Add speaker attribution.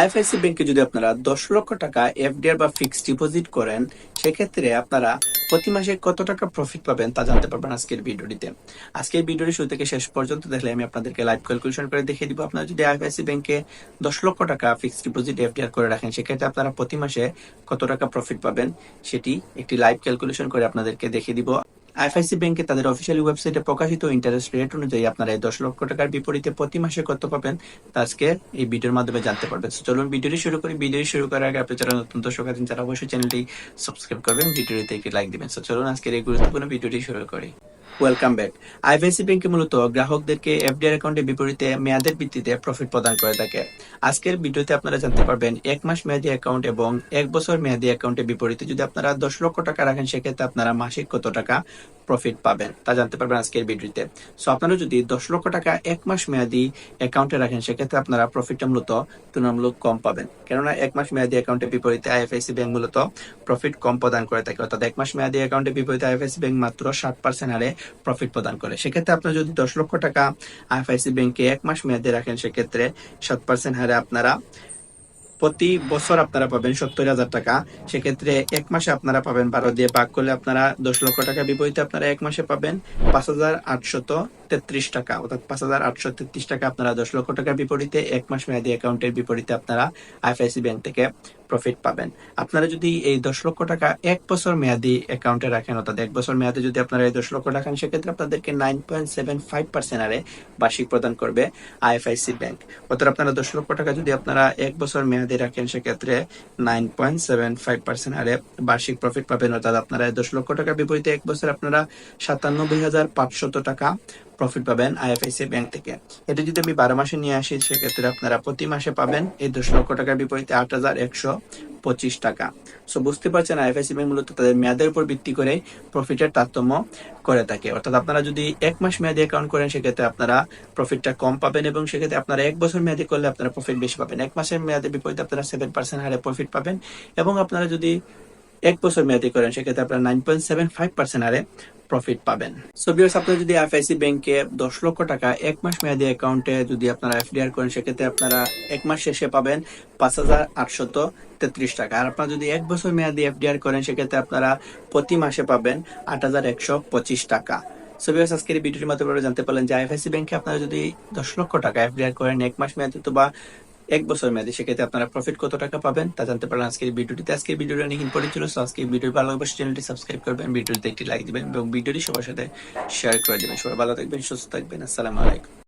Speaker 1: IFIC ব্যাংকে যদি আপনারা দশ লক্ষ টাকা এফডিআর বা ফিক্সড ডিপোজিট করেন, সেক্ষেত্রে আপনারা প্রতি মাসে কত টাকা প্রফিট পাবেন তা জানতে পারবেন আজকের ভিডিওটিতে। আজকের ভিডিওটি শুরু থেকে শেষ পর্যন্ত দেখলে আমি আপনাদেরকে লাইভ ক্যালকুলেশন করে দেখিয়ে দিব। আপনারা যদি আইএফআইসি ব্যাংকে দশ লক্ষ টাকা ফিক্সড ডিপোজিট এফডিআর করে রাখেন, সেক্ষেত্রে আপনারা প্রতি মাসে কত টাকা প্রফিট পাবেন, সেটি একটি লাইভ ক্যালকুলেশন করে আপনাদেরকে দেখিয়ে দিব। আইএফআইসি ব্যাংকে তাদের অফিসিয়াল ওয়েবসাইটে প্রকাশিত ইন্টারেস্ট রেট অনুযায়ী আপনারা এই দশ লক্ষ টাকার বিপরীতে প্রতি মাসে কত পাবেন, তা আজকে এই ভিডিওর মাধ্যমে জানতে পারবেন। চলুন ভিডিওটি শুরু করি। ভিডিও শুরু করার আগে আপনি যারা নতুন দর্শক আছেন, যারা অবশ্যই চ্যানেলটি সাবস্ক্রাইব করবেন, ভিডিওটিতে একটি লাইক দিবেন। চলুন আজকের এই গুরুত্বপূর্ণ ভিডিওটি শুরু করি। ওয়েলকাম ব্যাক আইএফআইসি ব্যাংকে মূলত গ্রাহকদেরকে এফডিআর অ্যাকাউন্টের বিপরীতে মেয়াদের ভিত্তিতে প্রফিট প্রদান করে থাকে। আজকের ভিডিওতে আপনারা জানতে পারবেন এক মাস মেয়াদি অ্যাকাউন্ট এবং এক বছর মেয়াদি অ্যাকাউন্টের বিপরীতে যদি আপনারা দশ লক্ষ টাকা রাখেন, সেক্ষেত্রে আপনারা মাসিক কত টাকা প্রফিট পাবেন তা জানতে পারবেন আজকের ভিডিওতে। সো আপনারা যদি দশ লক্ষ টাকা এক মাস মেয়াদি অ্যাকাউন্টে রাখেন, সেক্ষেত্রে আপনারা প্রফিটটা মূলত তুলনামূলক কম পাবেন। কেননা এক মাস মেয়াদি অ্যাকাউন্টের বিপরীতে আইএফআইসি ব্যাংক মূলত প্রফিট কম প্রদান করে থাকে। অর্থাৎ এক মাস মেয়াদি অ্যাকাউন্টের বিপরীতে আইএফআইসি ব্যাংক মাত্র ষাট পার্সেন্ট হারে প্রফিট প্রদান করে। সেক্ষেত্রে আপনার যদি দশ লক্ষ টাকা আইএফআইসি ব্যাংকে এক মাস মেয়াদে রাখেন, সেক্ষেত্রে সাত পার্সেন্ট হারে আপনারা প্রতি বছর আপনারা পাবেন সত্তর হাজার টাকা। সেক্ষেত্রে এক মাসে আপনারা পাবেন বারো দিয়ে ভাগ করলে আপনারা দশ লক্ষ টাকা বিপরীতে আপনারা এক মাসে পাবেন পাঁচ হাজার আটশত তেত্রিশ টাকা, অর্থাৎ পাঁচ হাজার আটশো তেত্রিশ টাকা আপনারা দশ লক্ষ টাকার বিপরীতে এক মাস মেয়াদি অ্যাকাউন্টের বিপরীতে আপনারা আইএফআইসি ব্যাংক থেকে প্রফিট পাবেন। আপনারা যদি এই দশ লক্ষ টাকা এক বছর মেয়াদি অ্যাকাউন্টে রাখেন, অর্থাৎ এক বছর মেয়াদে যদি আপনারা এই দশ লক্ষ রাখেন, সেক্ষেত্রে আপনাদেরকে nine point seven five percent হারে বার্ষিক প্রদান করবে আইএফআইসি ব্যাংক। অর্থাৎ আপনারা দশ লক্ষ টাকা যদি আপনারা এক বছর মেয়াদে রাখেন, সেক্ষেত্রে nine point seven five percent হারে বার্ষিক প্রফিট পাবেন। অর্থাৎ আপনারা দশ লক্ষ টাকার বিপরীতে এক বছর আপনারা সাতানব্বই হাজার পাঁচশত টাকা প্রফিট পাবেন আইএফআইসি ব্যাংক থেকে। এটা যদি আমি বারো মাসে নিয়ে আসি, সেক্ষেত্রে আপনারা প্রতি মাসে পাবেন এই দশ লক্ষ টাকার বিপরীতে আট হাজার একশো পঁচিশ টাকা। সো বুঝতে পারছেন, আইএফআইসি ব্যাংক মূলত তাদের মেয়াদের উপর ভিত্তি করে প্রফিটের তারতম্য করে থাকে। অর্থাৎ আপনারা যদি এক মাস মেয়াদি অ্যাকাউন্ট করেন, সেক্ষেত্রে আপনারা প্রফিটটা কম পাবেন এবং সেক্ষেত্রে আপনারা এক বছর মেয়াদি করলে আপনারা প্রফিট বেশি পাবেন। এক মাসের মেয়াদের বিপরীতে আপনারা সেভেন পার্সেন্ট হারে প্রফিট পাবেন এবং আপনারা যদি এক বছর মেয়াদি করেন, সেক্ষেত্রে আপনারা nine point seven five percent হারে প্রফিট পাবেন। সো বিয়ার্স আপনারা যদি আইএফআইসি ব্যাংকে দশ লক্ষ টাকা এক মাস মেয়াদি অ্যাকাউন্টে যদি আপনারা এফডিআর করেন, সেক্ষেত্রে আপনারা এক মাস শেষে পাবেন পাঁচ হাজার আটশত তেত্রিশ টাকা। আর আপনারা যদি এক বছর মেয়াদি এফডিআর করেন, সেক্ষেত্রে আপনারা প্রতি মাসে পাবেন আট হাজার একশো পঁচিশ টাকা। সো আজকের ভিডিওটির মাধ্যমে জানতে পারলেন যে আইএফআইসি ব্যাংকে আপনারা যদি দশ লক্ষ টাকা এফডিআর করেন, এক মাস মেয়াদি তো বা এক বছর মেয়াদে, সেক্ষেত্রে আপনারা প্রফিট কত টাকা পাবেন তা জানতে পারেন আজকের ভিডিওটিতে, আজকের ভিডিওটা অনেক ইম্পর্টেন্ট ছিল সো আজকে ভিডিও ভালো লাগবে চ্যানেলটি সাবস্ক্রাইব করবেন, ভিডিওটিতে একটি লাইক দিবেন এবং ভিডিওটি সবার সাথে শেয়ার করে দেবেন। সবাই ভালো থাকবেন, সুস্থ থাকবেন, আসসালামু আলাইকুম।